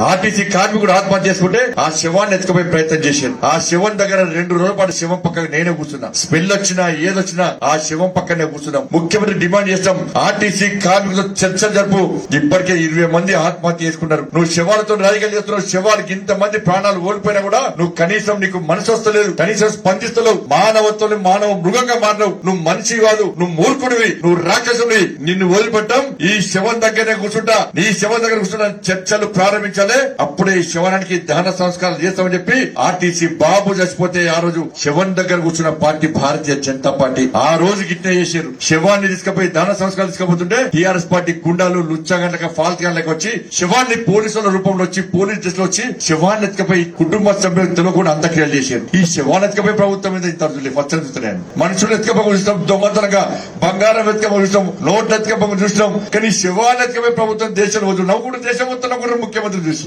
RTC కార్మికుడు ఆత్మహత్య చేసుకుంటే ఆ శవాన్ని ఎత్తుకుపోయే ప్రయత్నం చేశాను ఆ శవం దగ్గర రెండు రోజుల పాటు శవం పక్కన నేనే కూర్చున్నా. స్మెల్ వచ్చినా ఏదొచ్చినా ఆ శవం పక్కనే కూర్చున్నాం. ముఖ్యమంత్రి డిమాండ్ చేస్తాం ఆర్టీసీ కార్మికులతో చర్చ జరుపు. ఇప్పటికే ఇరవై మంది ఆత్మహత్య చేసుకున్నారు. నువ్వు శవాలతో రాజకీయాలు చేస్తున్నావు శవాలకి ఇంతమంది ప్రాణాలు ఓడిపోయినా కూడా నువ్వు కనీసం నీకు మనసు వస్తలేదు కనీసం స్పందిస్తలేవు. మానవత్వం మానవ మృగంగా మారినవు. నువ్వు మనిషి కాదు నువ్వు మూర్ఖుడివి నువ్వు రాక్షసుడివి. నిన్ను వదిలిపెట్టాం. ఈ శవం దగ్గరనే కూర్చుంటా నీ శవం దగ్గర కూర్చుంటా చర్చలు ప్రారంభించాలి. అప్పుడే ఈ శవానికి దహన సంస్కారం చేస్తామని చెప్పి ఆర్టీసీ బాబు చచ్చిపోతే ఆ రోజు శవం దగ్గర కూర్చున్న పార్టీ భారతీయ జనతా పార్టీ ఆ రోజు గిట్నే చేశారు. శవాన్ని తీసుకుపోయి దహన సంస్కారం తీసుకుపోతుంటే టీఆర్ఎస్ పార్టీ గుండాలు లుచ్చగంటక ఫాల్స్ గంటలకు వచ్చి శవాన్ని పోలీసుల రూపంలో వచ్చి పోలీస్ స్టేషన్ వచ్చి శవాన్ని ఎత్తుకపోయి కుటుంబ సభ్యులకు తెలియకుండా అంత్యక్రియలు చేశారు. ఈ శవాన్ని ఎత్తుకపోయి ప్రభుత్వం మీద ఇంత అర్థం చూస్తున్నాను మనుషులు ఎత్తుకపోయి చూస్తాం దొంగతనంగా బంగారం ఎత్తుకపోయి చూస్తాం నోట్లు ఎత్తుకపోయి చూస్తాం కానీ శవాన్ని ప్రభుత్వం దేశం వద్దు. నవ్వుకుంటూ దేశం మొత్తం నవ్వుకుంటూ ముఖ్యమంత్రి చూశారు